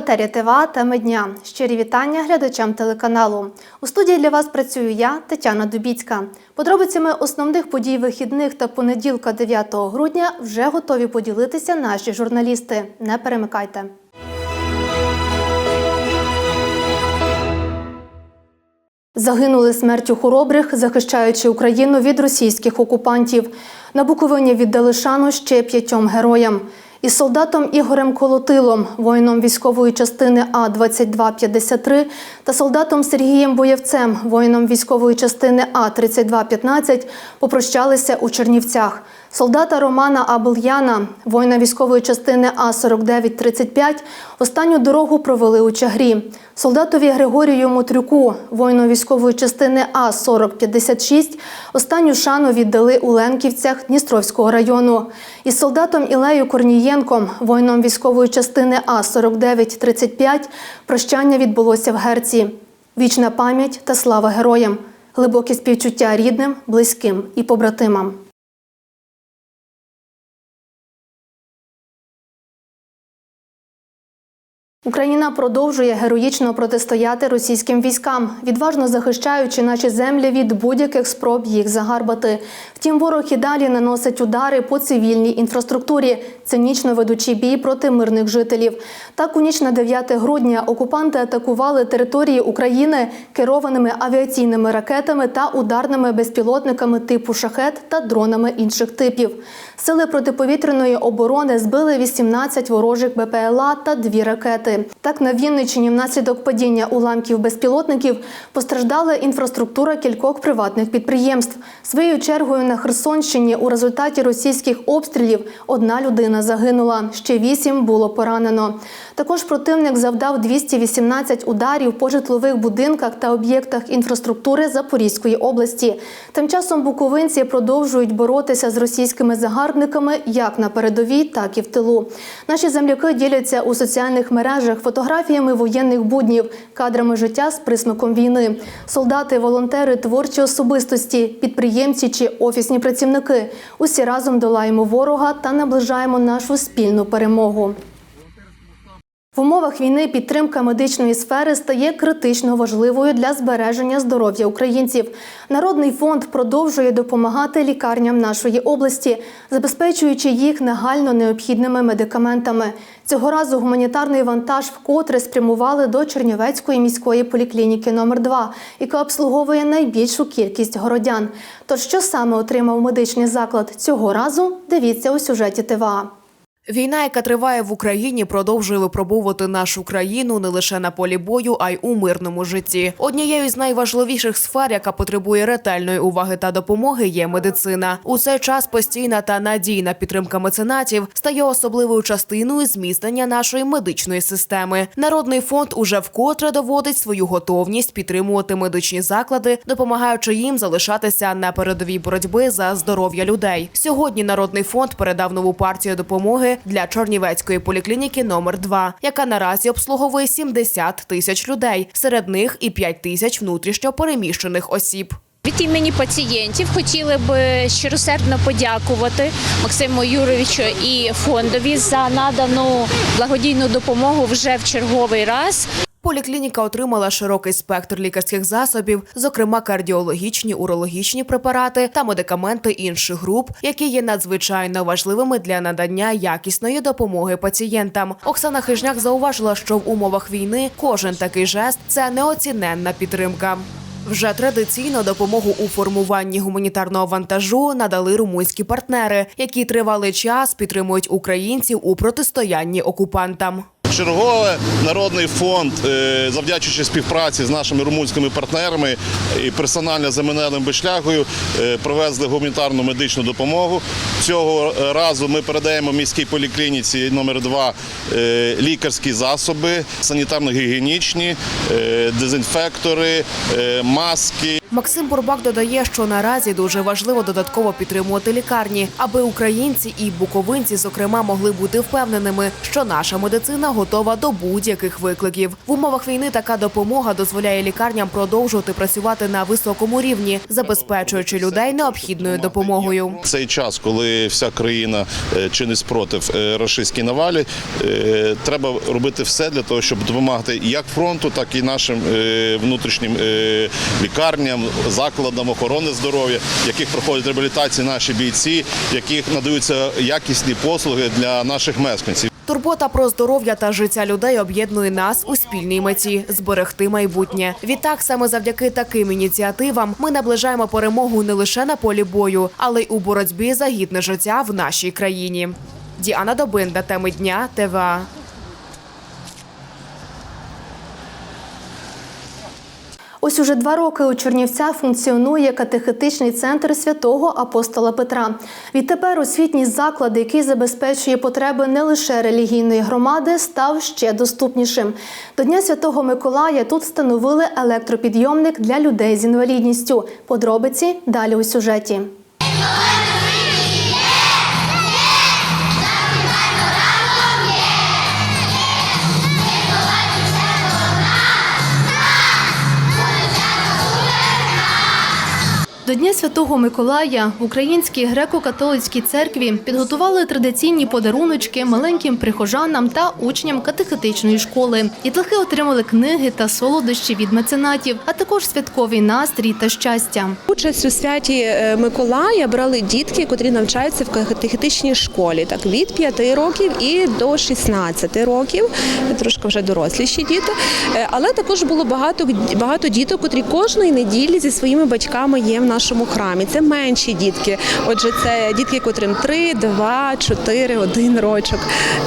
В етері ТВА теми дня. Щирі вітання глядачам телеканалу. У студії для вас працюю я, Тетяна Дубіцька. Подробицями основних подій вихідних та понеділка 9 грудня вже готові поділитися наші журналісти. Не перемикайте. Загинули смертю хоробрих, захищаючи Україну від російських окупантів. На Буковині віддали шану ще п'ятьом героям. Із солдатом Ігорем Колотилом, воїном військової частини А 2253 та солдатом Сергієм Боєвцем, воїном військової частини А 3215 попрощалися у Чернівцях. Солдата Романа Абельяна, воїна військової частини А 4935 останню дорогу провели у Чагрі. Солдатові Григорію Мотрюку, воїну військової частини А 4056 останню шану віддали у Ленківцях Дністровського району. Із солдатом Ілею Корнієнком, воїном військової частини А 4935 прощання відбулося в Герці. Вічна пам'ять та слава героям, глибоке співчуття рідним, близьким і побратимам. Україна продовжує героїчно протистояти російським військам, відважно захищаючи наші землі від будь-яких спроб їх загарбати. Втім, ворог і далі наносить удари по цивільній інфраструктурі, цинічно ведучи бій проти мирних жителів. Так, у ніч на 9 грудня окупанти атакували території України керованими авіаційними ракетами та ударними безпілотниками типу шахет та дронами інших типів. Сили протиповітряної оборони збили 18 ворожих БПЛА та дві ракети. Так, на Вінниччині внаслідок падіння уламків безпілотників постраждала інфраструктура кількох приватних підприємств. Своєю чергою на Херсонщині у результаті російських обстрілів одна людина загинула, ще вісім було поранено. Також противник завдав 218 ударів по житлових будинках та об'єктах інфраструктури Запорізької області. Тим часом буковинці продовжують боротися з російськими загарбниками як на передовій, так і в тилу. Наші земляки діляться у соціальних мережах фотографіями воєнних буднів, кадрами життя з присмаком війни. Солдати, волонтери, творчі особистості, підприємці чи офісні працівники. Усі разом долаємо ворога та наближаємо нашу спільну перемогу. В умовах війни підтримка медичної сфери стає критично важливою для збереження здоров'я українців. Народний фонд продовжує допомагати лікарням нашої області, забезпечуючи їх нагально необхідними медикаментами. Цього разу гуманітарний вантаж вкотре спрямували до Чернівецької міської поліклініки номер 2 яка обслуговує найбільшу кількість городян. Тож що саме отримав медичний заклад цього разу? Дивіться у сюжеті ТВА. Війна, яка триває в Україні, продовжує випробовувати нашу країну не лише на полі бою, а й у мирному житті. Однією з найважливіших сфер, яка потребує ретельної уваги та допомоги, є медицина. У цей час постійна та надійна підтримка меценатів стає особливою частиною зміцнення нашої медичної системи. Народний фонд уже вкотре доводить свою готовність підтримувати медичні заклади, допомагаючи їм залишатися на передовій боротьби за здоров'я людей. Сьогодні народний фонд передав нову партію допомоги для Чорнівецької поліклініки номер 2 яка наразі обслуговує 70 тисяч людей, серед них і 5 тисяч внутрішньо переміщених осіб. Від імені пацієнтів хотіли б щиросердно подякувати Максиму Юровичу і фондові за надану благодійну допомогу вже в черговий раз. Поліклініка отримала широкий спектр лікарських засобів, зокрема кардіологічні, урологічні препарати та медикаменти інших груп, які є надзвичайно важливими для надання якісної допомоги пацієнтам. Оксана Хижняк зауважила, що в умовах війни кожен такий жест це неоціненна підтримка. Вже традиційно допомогу у формуванні гуманітарного вантажу надали румунські партнери, які тривалий час підтримують українців у протистоянні окупантам. Чергове народний фонд, е, завдячуючи співпраці з нашими румунськими партнерами і персонально з Еменелем Бешлягою, е, провезли гуманітарну медичну допомогу. Цього разу ми передаємо міській поліклініці номер 2 е, лікарські засоби, санітарно-гігієнічні, дезінфектори, маски. Максим Бурбак додає, що наразі дуже важливо додатково підтримувати лікарні, аби українці і буковинці, зокрема, могли бути впевненими, що наша медицина готова до будь-яких викликів. В умовах війни така допомога дозволяє лікарням продовжувати працювати на високому рівні, забезпечуючи людей необхідною допомогою. Цей час, коли вся країна е, чинить спротив е, рашистській навалі, е, треба робити все для того, щоб допомагати як фронту, так і нашим внутрішнім е, лікарням, закладам охорони здоров'я, яких проходять реабілітації наші бійці, яких надаються якісні послуги для наших мешканців. Турбота про здоров'я та життя людей об'єднує нас у спільній меті зберегти майбутнє. Відтак, саме завдяки таким ініціативам, ми наближаємо перемогу не лише на полі бою, але й у боротьбі за гідне життя в нашій країні. Діана Добинда, теми дня ТВА. Ось уже два роки у Чернівцях функціонує катехетичний центр святого апостола Петра. Відтепер освітній заклад, який забезпечує потреби не лише релігійної громади, став ще доступнішим. До Дня Святого Миколая тут встановили електропідйомник для людей з інвалідністю. Подробиці далі у сюжеті. До Дня Святого Миколая в Українській греко-католицькій церкві підготували традиційні подаруночки маленьким прихожанам та учням катехетичної школи. Дітлахи отримали книги та солодощі від меценатів, а також святковий настрій та щастя. Участь у святі е, Миколая брали дітки, котрі навчаються в катехетичній школі, так від 5 років і до 16 років, трошки вже доросліші діти. Е, Але також було багато багато діток, котрі кожної неділі зі своїми батьками є в нашому храмі. Це менші дітки. Отже, це дітки, котрим 3, 2, 4, 1 рочок.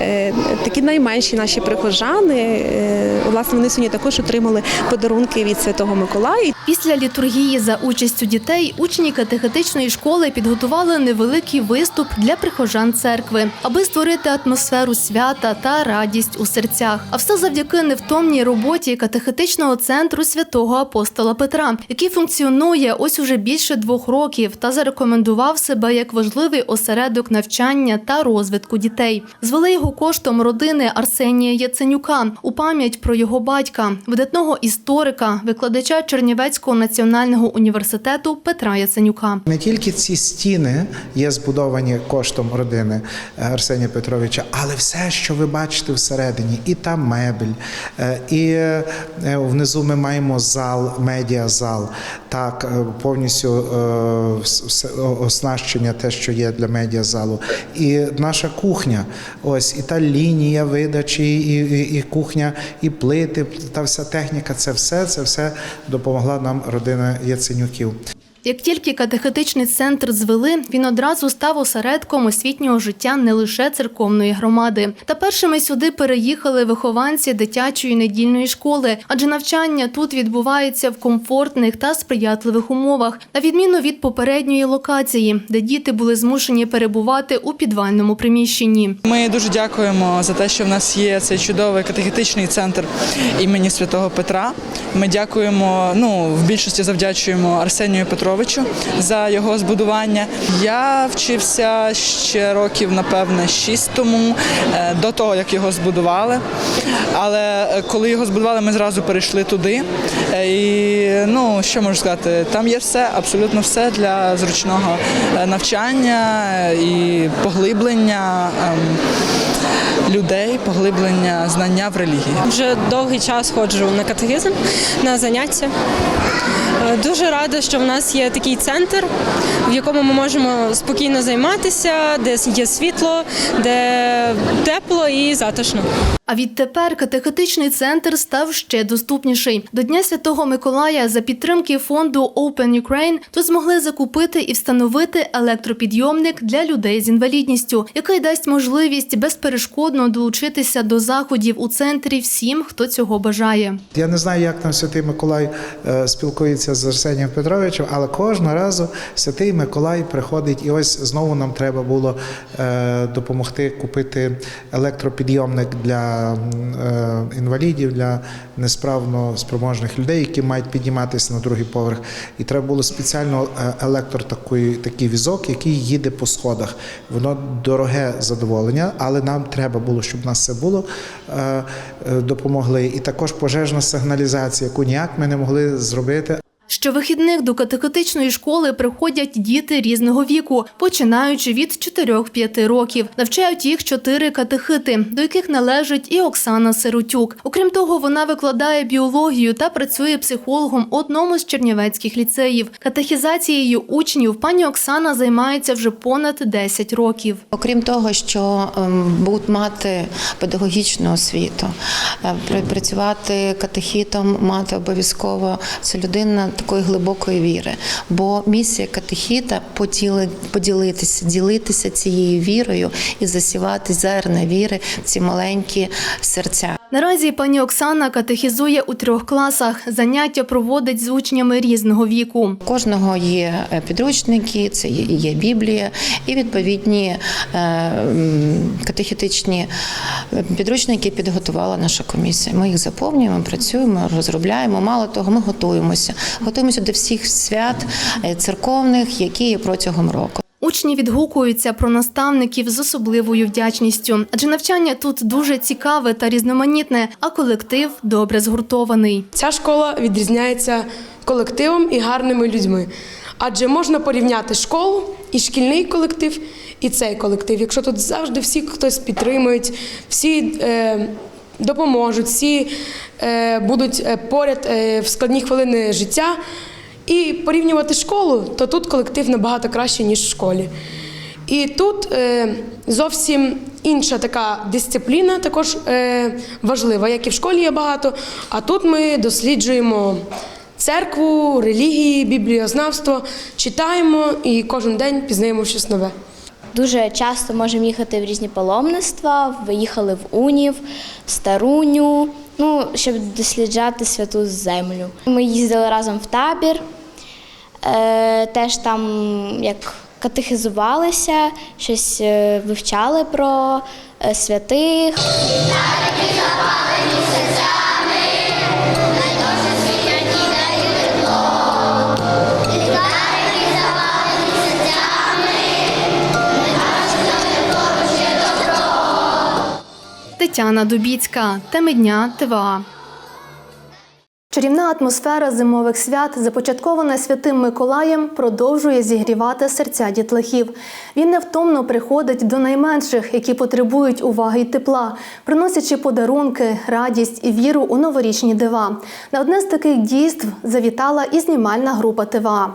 Е, Такі найменші наші прихожани. е, Власне, вони сьогодні також отримали подарунки від Святого Миколая. Після літургії за участю дітей учні катехетичної школи підготували невеликий виступ для прихожан церкви, аби створити атмосферу свята та радість у серцях. А все завдяки невтомній роботі катехетичного центру святого апостола Петра, який функціонує ось уже більше двох років та зарекомендував себе як важливий осередок навчання та розвитку дітей. Звели його коштом родини Арсенія Яценюка у пам'ять про його батька, видатного історика, викладача Чернівецького національного університету Петра Яценюка. Не тільки ці стіни є збудовані коштом родини е, Арсенія Петровича, але все, що ви бачите всередині, і та мебель, е, і е, внизу ми маємо зал, медіазал, так повністю все- оснащення, те, що є для медіазалу, і наша кухня. Ось і та лінія видачі, і, і, і кухня, і плити, та вся техніка. Це все, це все допомогла нам родина Яценюків. Як тільки катехетичний центр звели, він одразу став осередком освітнього життя не лише церковної громади. Та першими сюди переїхали вихованці дитячої недільної школи, адже навчання тут відбувається в комфортних та сприятливих умовах, на відміну від попередньої локації, де діти були змушені перебувати у підвальному приміщенні. Ми дуже дякуємо за те, що в нас є цей чудовий катехетичний центр імені Святого Петра. Ми дякуємо, ну в більшості завдячуємо Арсенію Петровичу за його збудування. Я вчився ще років, напевне, шість тому, е, до того як його збудували. Але е, коли його збудували, ми зразу перейшли туди. Е, І ну що можу сказати, там є все, абсолютно все для зручного навчання і поглиблення. Людей, поглиблення знання в релігії. Вже довгий час ходжу на катехізм, на заняття. Е, Дуже рада, що в нас є такий центр, в якому ми можемо спокійно займатися, де є світло, де тепло і затишно. А відтепер катехетичний центр став ще доступніший. До Дня Святого Миколая за підтримки фонду Open Ukraine тут змогли закупити і встановити електропідйомник для людей з інвалідністю, який дасть можливість безперешкодно долучитися до заходів у центрі всім, хто цього бажає. Я не знаю, як там Святий Миколай е, спілкується з Арсенієм Петровичем, але кожного разу Святий Миколай приходить, і ось знову нам треба було е, допомогти купити електропідйомник для е, інвалідів, для несправно спроможних людей, які мають підніматися на другий поверх. І треба було спеціально е, електор такий, такий візок, який їде по сходах. Воно дороге задоволення, але нам треба було, щоб нас це було, е, допомогли. І також пожежна сигналізація, яку ніяк ми не могли зробити. Щовихідних до катехетичної школи приходять діти різного віку, починаючи від 4-5 років. Навчають їх чотири катехити, до яких належить і Оксана Сиротюк. Окрім того, вона викладає біологію та працює психологом одному з чернівецьких ліцеїв. Катехізацією учнів пані Оксана займається вже понад 10 років. Окрім того, що ем, будуть мати педагогічну освіту, е, працювати катехітом, мати обов'язково це людина такої глибокої віри. Бо місія катехіта поділи- поділитися, ділитися цією вірою і засівати зерна віри в ці маленькі серця. Наразі пані Оксана катехізує у трьох класах. Заняття проводить з учнями різного віку. У Кожного є е, підручники, це є, Біблія і відповідні е, катехітичні е, підручники підготувала наша комісія. Ми їх заповнюємо, працюємо, розробляємо. Мало того, ми готуємося. Готуємося до всіх свят церковних, які є протягом року. Учні відгукуються про наставників з особливою вдячністю, адже навчання тут дуже цікаве та різноманітне, а колектив добре згуртований. Ця школа відрізняється колективом і гарними людьми. Адже можна порівняти школу і шкільний колектив, і цей колектив. Якщо тут завжди всі хтось підтримують, всі е, допоможуть, всі е, будуть е, поряд е, в складні хвилини життя. І порівнювати школу, то тут колектив набагато краще, ніж в школі. І тут е, зовсім інша така дисципліна, також е, важлива, як і в школі є багато. А тут ми досліджуємо церкву, релігії, бібліознавство, читаємо і кожен день пізнаємо щось нове. Дуже часто можемо їхати в різні паломництва, виїхали в Унів, в Старуню, ну, щоб досліджати святу землю. Ми їздили разом в табір, е, теж там як катехизувалися, щось е, вивчали про е, святих. Тетяна Дубіцька, теми дня ТВА. Чарівна атмосфера зимових свят, започаткована святим Миколаєм, продовжує зігрівати серця дітлахів. Він невтомно приходить до найменших, які потребують уваги й тепла, приносячи подарунки, радість і віру у новорічні дива. На одне з таких дійств завітала і знімальна група ТВА.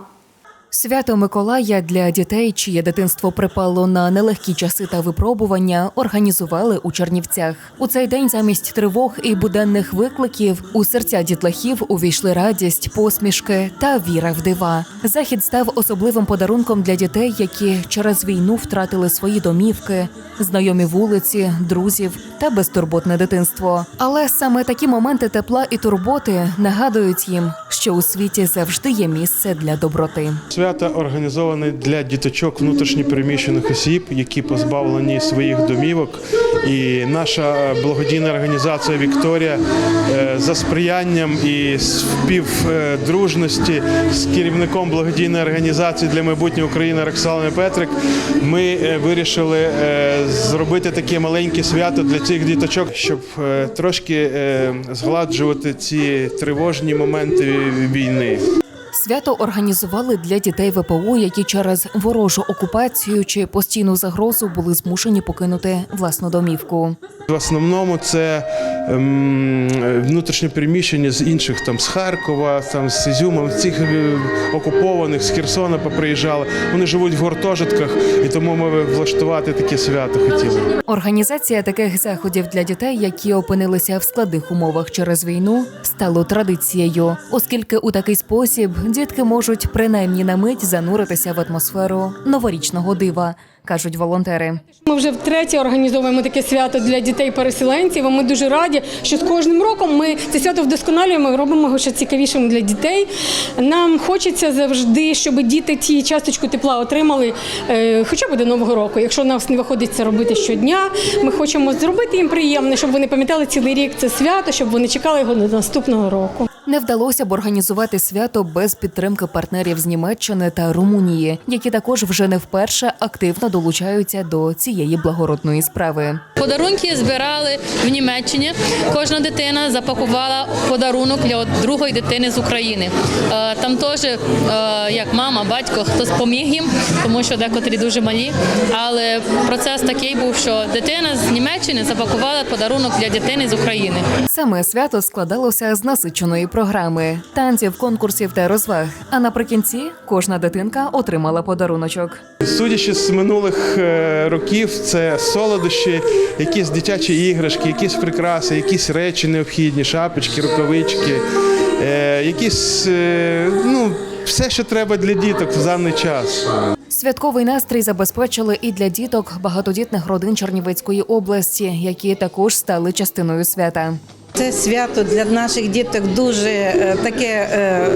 Свято Миколая для дітей, чиє дитинство припало на нелегкі часи та випробування, організували у Чернівцях. У цей день замість тривог і буденних викликів у серця дітлахів увійшли радість, посмішки та віра в дива. Захід став особливим подарунком для дітей, які через війну втратили свої домівки, знайомі вулиці, друзів та безтурботне дитинство. Але саме такі моменти тепла і турботи нагадують їм, що у світі завжди є місце для доброти. Свято організоване для діточок внутрішньопереміщених осіб, які позбавлені своїх домівок. І наша благодійна організація Вікторія е, за сприянням і співдружності з керівником благодійної організації для майбутнього України Роксалами Петрик. Ми е, вирішили е, зробити таке маленьке свято для цих діточок, щоб трошки згладжувати ці тривожні моменти війни. Свято організували для дітей ВПО, які через ворожу окупацію чи постійну загрозу були змушені покинути власну домівку. В основному це ем, внутрішнє переміщення з інших там з Харкова, там з Ізюма, з цих е, окупованих з Херсона поприїжджали. Вони живуть в гуртожитках, і тому ми влаштувати таке свято хотіли. Організація таких заходів для дітей, які опинилися в складних умовах через війну, стало традицією, оскільки у такий спосіб дітки можуть принаймні на мить зануритися в атмосферу новорічного дива, кажуть волонтери. Ми вже втретє організовуємо таке свято для дітей-переселенців. і Ми дуже раді, що з кожним роком ми це свято вдосконалюємо і робимо його ще цікавішим для дітей. Нам хочеться завжди, щоб діти ті часточку тепла отримали е, хоча б до нового року. Якщо нас не виходить це робити щодня, ми хочемо зробити їм приємне, щоб вони пам'ятали цілий рік це свято, щоб вони чекали його до наступного року. Не вдалося б організувати свято без підтримки партнерів з Німеччини та Румунії, які також вже не вперше активно долучаються до цієї благородної справи. Подарунки збирали в Німеччині. Кожна дитина запакувала подарунок для другої дитини з України. Е, Там теж е, як мама, батько, хтось поміг їм, тому що декотрі дуже малі. Але процес такий був, що дитина з Німеччини запакувала подарунок для дитини з України. Саме свято складалося з насиченої програми, танців, конкурсів та розваг. А наприкінці кожна дитинка отримала подаруночок. Судячи з минулих е, років, це солодощі, якісь дитячі іграшки, якісь прикраси, якісь речі необхідні, шапочки, рукавички, е, якісь е, ну, все, що треба для діток в даний час. Святковий настрій забезпечили і для діток багатодітних родин Чернівецької області, які також стали частиною свята. Це свято для наших діток дуже е, таке, е,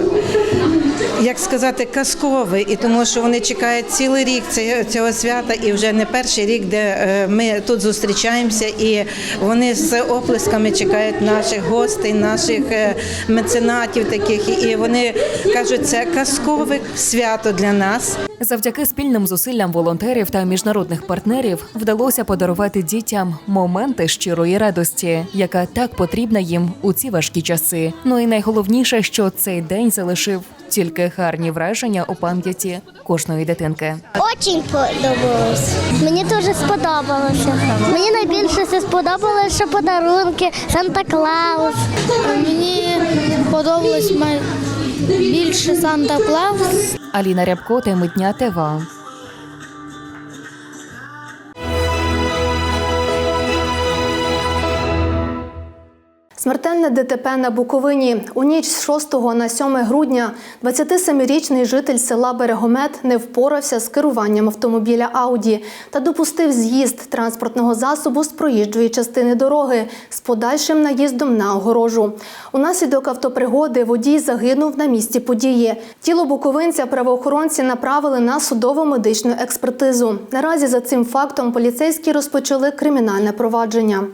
як сказати, казкове, і тому що вони чекають цілий рік цього свята, і вже не перший рік, де е, ми тут зустрічаємося, і вони з оплесками чекають наших гостей, наших е, меценатів таких. І вони кажуть, це казкове свято для нас. Завдяки спільним зусиллям волонтерів та міжнародних партнерів вдалося подарувати дітям моменти щирої радості, яка так потрібна їм у ці важкі часи. Ну і найголовніше, що цей день залишив тільки гарні враження у пам'яті кожної дитинки. Очень подобалось. Мені дуже сподобалося. Мені найбільше все сподобалося, що подарунки, Санта Клаус. Мені подобалось більше Санта Клаус. Аліна Рябко, теми дня ТВА. Смертельне ДТП на Буковині. У ніч з 6 на 7 грудня 27-річний житель села Берегомет не впорався з керуванням автомобіля Ауді та допустив з'їзд транспортного засобу з проїжджої частини дороги з подальшим наїздом на огорожу. Унаслідок автопригоди водій загинув на місці події. Тіло буковинця правоохоронці направили на судово-медичну експертизу. Наразі за цим фактом поліцейські розпочали кримінальне провадження.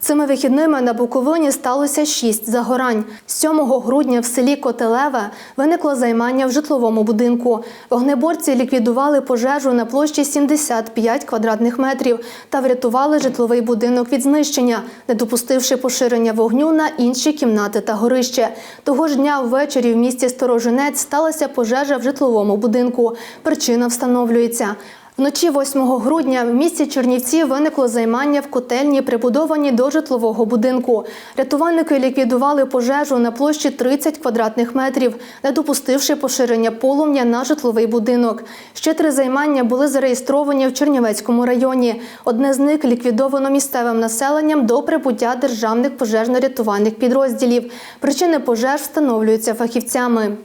Цими вихідними на Буковині сталося шість загорань. 7 грудня в селі Котелеве виникло займання в житловому будинку. Вогнеборці ліквідували пожежу на площі 75 квадратних метрів та врятували житловий будинок від знищення, не допустивши поширення вогню на інші кімнати та горище. Того ж дня ввечері в місті Сторожинець сталася пожежа в житловому будинку. Причина встановлюється. Вночі 8 грудня в місті Чернівці виникло займання в котельні, прибудовані до житлового будинку. Рятувальники ліквідували пожежу на площі 30 квадратних метрів, не допустивши поширення полум'я на житловий будинок. Ще три займання були зареєстровані в Чернівецькому районі. Одне з них ліквідовано місцевим населенням до прибуття державних пожежно-рятувальних підрозділів. Причини пожеж встановлюються фахівцями.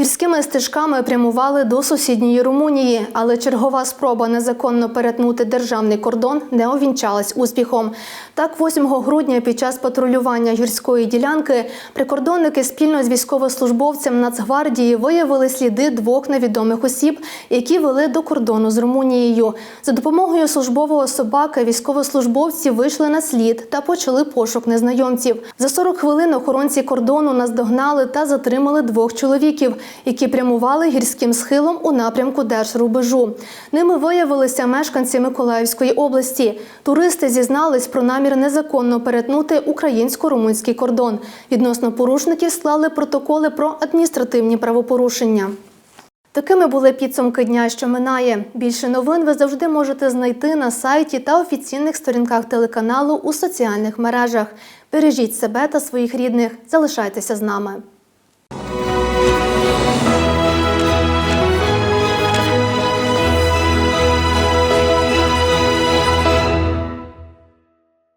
Гірськими стежками прямували до сусідньої Румунії, але чергова спроба незаконно перетнути державний кордон не увінчалась успіхом. Так, 8 грудня під час патрулювання гірської ділянки прикордонники спільно з військовослужбовцем Нацгвардії виявили сліди двох невідомих осіб, які вели до кордону з Румунією. За допомогою службового собаки військовослужбовці вийшли на слід та почали пошук незнайомців. За 40 хвилин охоронці кордону наздогнали та затримали двох чоловіків які прямували гірським схилом у напрямку держрубежу. Ними виявилися мешканці Миколаївської області. Туристи зізнались про намір незаконно перетнути українсько-румунський кордон. Відносно порушників склали протоколи про адміністративні правопорушення. Такими були підсумки дня, що минає. Більше новин ви завжди можете знайти на сайті та офіційних сторінках телеканалу у соціальних мережах. Бережіть себе та своїх рідних. Залишайтеся з нами.